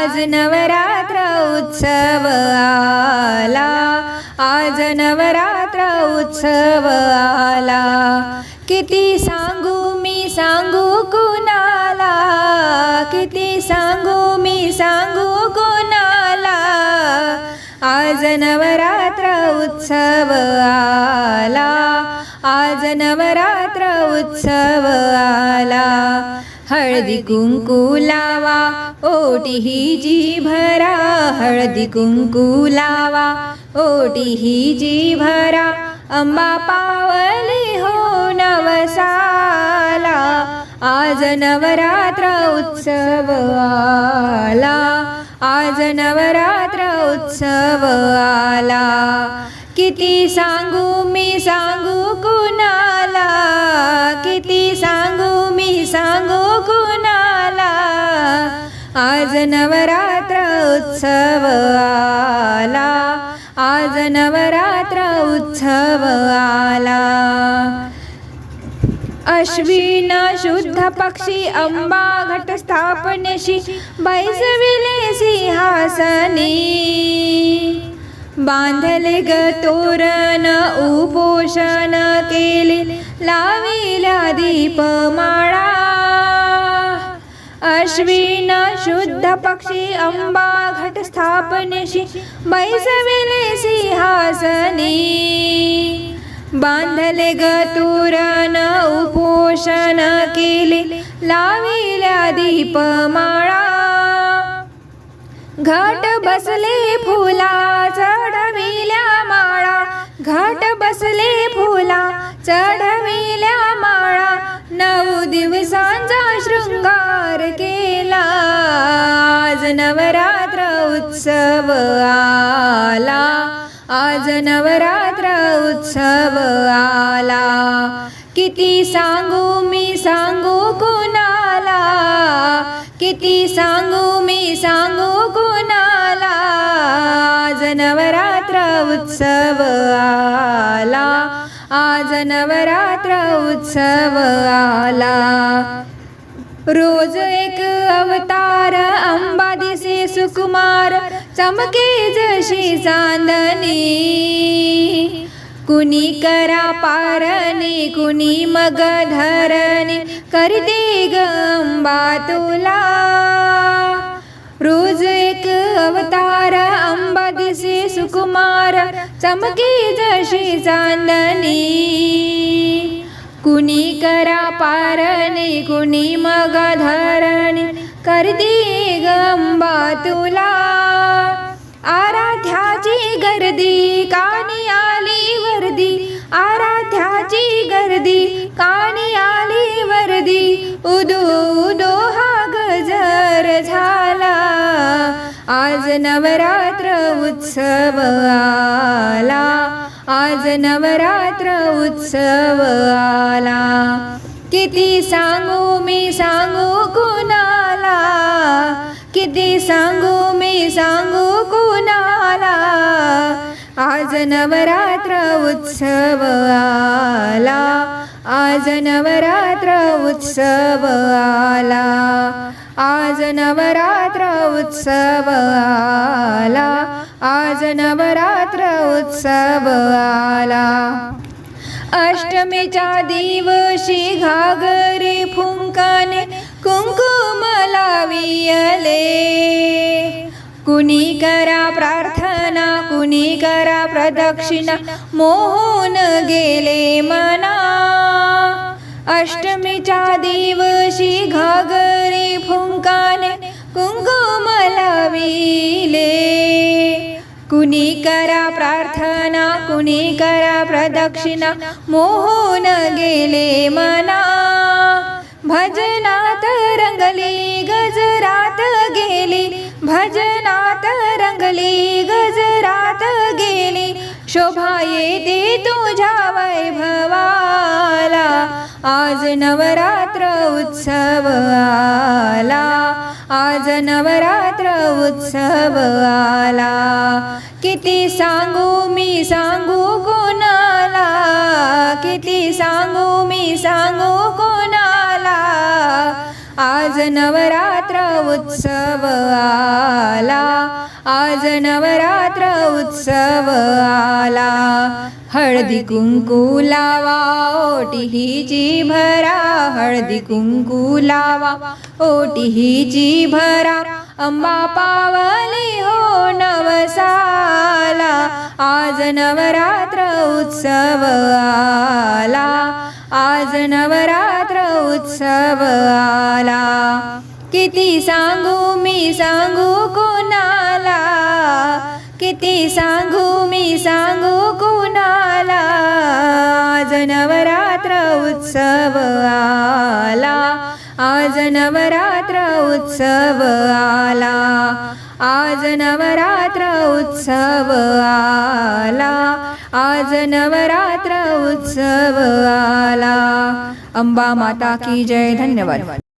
आज नवरात्र उत्सव आला. आज नवरात्र उत्सव आला. किती सांगू मी सांगू कुणाला? किती सांगू मी सांगू कुणाला? आज नवरात्र उत्सव आला. आज नवरात्र उत्सव आला. हळदी कुंकू लावा ओटी ही जी भरा हळदी कुंकू लावा ओटी ही जी भरा अंबा पावली हो नवसाला आज नवरात्र उत्सव आला आज नवरात्र उत्सव आला. किती सांगू मी सांगू कुणाला? किती सांगू मी सांगू कुणाला? आज नवरात्र उत्सव आला. आज नवरात्र उत्सव आला. अश्विन शुद्ध पक्षी अंबा घट स्थापनेशी बैसविले सिंहासनी. बांधले ग तोरण उपोषण केले. लाविल्या दीपमाळा अश्विन शुद्ध पक्षी अंबा घट स्थापनेशी बैसविले सिंहासनी. बांधले ग तोरण उपोषण केले. लाविल्या दीपमाळा घट बसले फुला चढविल्या माळा. घट बसले फुला चढविल्या माळा. नऊ दिवसांचा शृंगार केला. आज नवरात्र उत्सव आला. आज नवरात्र उत्सव आला. किती सांगू मी सांगू कुणाला? किती सांगू मी सांगू कोणाला? आज नवरात्र उत्सव आला. आज नवरात्र उत्सव आला. रोज एक अवतार अंबा दिसे सुकुमार चमके जशी चांदणी. कुणी करा पारणे कुणी मग धरणे. करते गंबा तुला. रोज एक अवतार अंबा दिसे सुकुमार. चमके जशी चांदणी. कुणी करा पारणे कुणी मग धरणे. करते गंबा तुला. आराध्याची गर्दी कानी आली. गर्दी आराध्याची गर्दी कानी आली वर्दी उदो उदो हा गजर झाला. आज नवरात्र उत्सव आला. आज नवरात्र उत्सव आला. किती सांगू मी सांगू कुणाला? किती सांगू मी सांगू कुणाला? नवरात्र उत्सव आला. आज नवरात्र उत्सव आला. आज नवरात्र उत्सव आला. आज नवरात्र उत्सव आला. अष्टमीच्या दिवशी घागरे फुंकाने कुंकुम लावियले. कुणी करा प्रार्थना कुणी करा प्रदक्षिणा मोहून गेले मना. अष्टमीच्या दिवशी घागरी फुंकाने कुंकुम लाविले. कुणी करा प्रार्थना कुणी करा प्रदक्षिणा मोहून गेले मना. भजनात रंगली गजरात गेली. भजनात रंगली गजरात शोभा येते तुझ्या वैभवाला. आज नवरात्र उत्सव आला. आज नवरात्र उत्सव आला. किती सांगू मी सांगू कोणाला? किती सांगू मी सांगू कोणाला? आज नवरात्र उत्सव आला. आज नवरात्र उत्सव आला. हळदी कुंकू लावा ओटीहीची भरा. हळदी कुंकू लावा ओटीहीची भरा. अंबा पावली हो नवसाला. आज नवरात्र उत्सव आला. नवरात्र उत्सव आला. किती सांगू मी सांगू कोणाला? किती सांगू मी सांगू कोणाला? आज नवरात्र उत्सव आला. आज नवरात्र उत्सव आला. आज नवरात्र उत्सव आला. आज नवरात्र उत्सव आला. अंबा माता की जय. धन्यवाद.